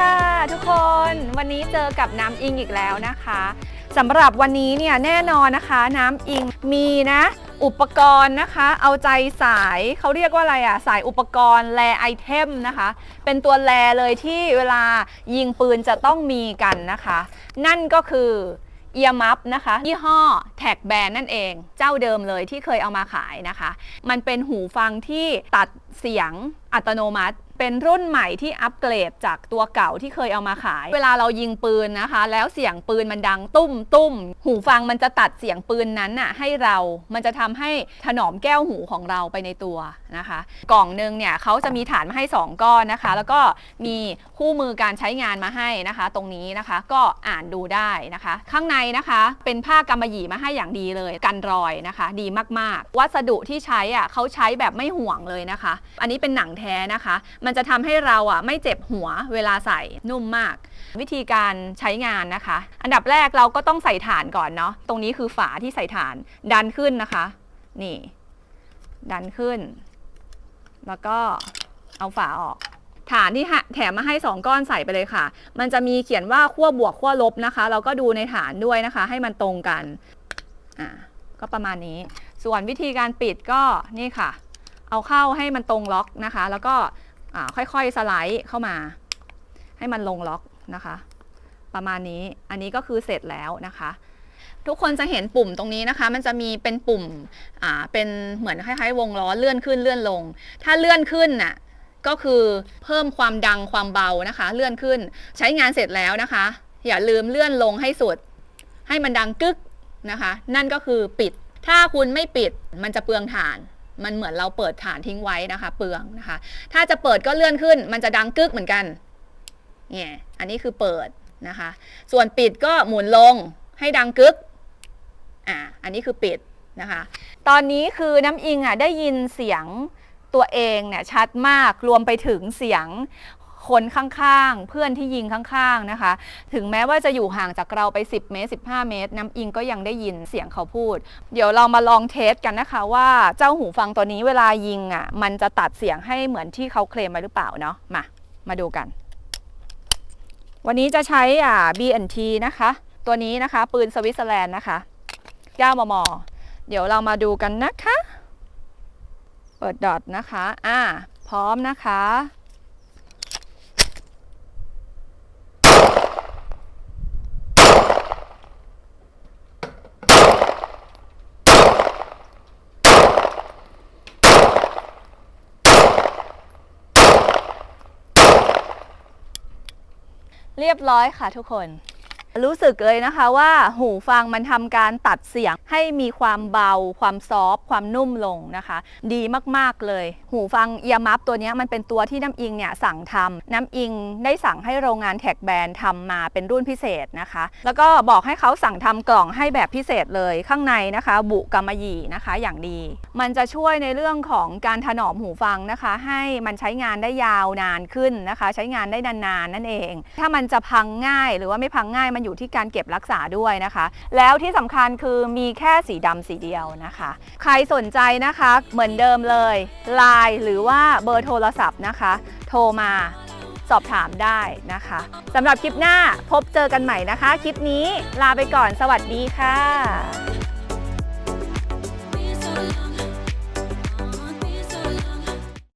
ค่ะทุกคนวันนี้เจอกับน้ำอิงอีกแล้วนะคะสำหรับวันนี้เนี่ยแน่นอนนะคะ น้ำอิงมีนะ อุปกรณ์นะคะ เอาใจสายเขาเรียกว่าอะไรอะสายอุปกรณ์แลไอเทมนะคะ เป็นตัวแลเลยที่เวลายิงปืนจะต้องมีกันนะคะ นั่นก็คือเอียมัฟนะคะยี่ห้อแท็กแบรนด์นั่นเอง เจ้าเดิมเลยที่เคยเอามาขายนะคะ มันเป็นหูฟังที่ตัดเสียง อัตโนมัติ เป็นรุ่นใหม่ที่อัปเกรดจากตัวเก่าที่เคยเอามาขาย เวลาเรายิงปืนนะคะ แล้วเสียงปืนมันดังตุ้มตุ้ม หูฟังมันจะตัดเสียงปืนนั้นน่ะให้เรา มันจะทำให้ถนอมแก้วหูของเราไปในตัวนะคะ กล่องหนึงเนี่ยเขาจะมีฐานมาให้ 2 ก้อนนะคะ แล้วก็มีคู่มือการใช้งานมาให้นะคะ ตรงนี้นะคะก็อ่านดูได้นะคะ ข้างในนะคะเป็นผ้ากำมะหยี่มาให้อย่างดีเลย กันรอยนะคะ ดีมากๆ วัสดุที่ใช้อะเขาใช้แบบไม่ห่วงเลยนะคะ อันนี้เป็นหนังแท้นะคะ มันจะทำให้เราอะไม่เจ็บหัวเวลาใส่นุ่มมาก วิธีการใช้งานนะคะ อันดับแรกเราก็ต้องใส่ฐานก่อนเนาะตรงนี้คือฝาที่ใส่ฐานดันขึ้นนะคะ นี่ ดันขึ้น แล้วก็เอาฝาออกฐานที่แถมมาให้ 2 ก้อนใส่ไปเลยค่ะ มันจะมีเขียนว่าขั้วบวกขั้วลบนะคะ เราก็ดูในฐานด้วยนะคะ ให้มันตรงกัน อ่า ก็ประมาณนี้ ส่วนวิธีการปิดก็นี่ค่ะ เอาเข้าให้มันตรงล็อกนะคะ แล้วก็ค่อยๆสไลด์เข้ามา ให้มันลงล็อกนะคะ ประมาณนี้อันนี้ก็คือเสร็จแล้วนะคะ ทุกคนจะเห็นปุ่มตรงนี้นะคะ มันจะมีเป็นปุ่มอ่าเป็นเหมือนคล้ายๆวงล้อเลื่อนขึ้นเลื่อนลง ถ้าเลื่อนขึ้นน่ะก็คือเพิ่มความดังความเบานะคะ เลื่อนขึ้นใช้งานเสร็จแล้วนะคะ อย่าลืมเลื่อนลงให้สุด ให้มันดังกึกนะคะ นั่นก็คือปิด ถ้าคุณไม่ปิดมันจะเปลืองถ่าน มันเหมือนเราเปิดฐานทิ้งไว้นะคะ เปลืองนะคะ ถ้าจะเปิดก็เลื่อนขึ้น มันจะดังกึกเหมือนกันเนี่ยอันนี้คือเปิดนะคะ ส่วนปิดก็หมุนลงให้ดังกึกอ่าอันนี้คือปิดนะคะ ตอนนี้คือน้ำอิงอะได้ยินเสียงตัวเองเนี่ยชัดมากรวมไปถึงเสียง คนข้างๆ เพื่อนที่ยิงข้างๆนะคะ ถึงแม้ว่าจะอยู่ห่างจากเราไป 10 เมตร 15 เมตร น้ำอิงก็ยังได้ยินเสียงเขาพูด เดี๋ยวเรามาลองเทสกันนะคะว่าเจ้าหูฟังตัวนี้เวลายิงอะมันจะตัดเสียงให้เหมือนที่เขาเคลมไว้หรือเปล่าเนาะมา มาดูกัน วันนี้จะใช้อ่า B&T นะคะ ตัวนี้นะคะปืนสวิตเซอร์แลนด์นะคะ9มม เดี๋ยวเรามาดูกันนะคะ เปิดดอทนะคะ อ่า พร้อมนะคะ เรียบร้อยค่ะทุกคน รู้สึกเลยนะคะว่าหูฟังมันทำการตัดเสียงให้มีความเบา ความซอฟต์ความนุ่มลงนะคะ ดีมากๆเลย หูฟังเอียมัฟตัวนี้มันเป็นตัวที่น้ำอิงเนี่ยสั่งทำน้ำอิงได้สั่งให้โรงงานแท็กแบรนด์ทำมาเป็นรุ่นพิเศษนะคะ แล้วก็บอกให้เขาสั่งทำกล่องให้แบบพิเศษเลยข้างในนะคะ บุกำมะหยี่นะคะอย่างดี มันจะช่วยในเรื่องของการถนอมหูฟังนะคะ ให้มันใช้งานได้ยาวนานขึ้นนะคะ ใช้งานได้นานๆนั่นเอง ถ้ามันจะพังง่ายหรือว่าไม่พังง่ายมันอยู่ที่การเก็บรักษาด้วยนะคะ แล้วที่สำคัญคือมีแค่สีดำสีเดียวนะคะ ใครสนใจนะคะเหมือนเดิมเลยไลน์หรือว่าเบอร์โทรศัพท์นะคะ โทรมาสอบถามได้นะคะสำหรับคลิปหน้าพบเจอกันใหม่นะคะ คลิปนี้ลาไปก่อนสวัสดีค่ะ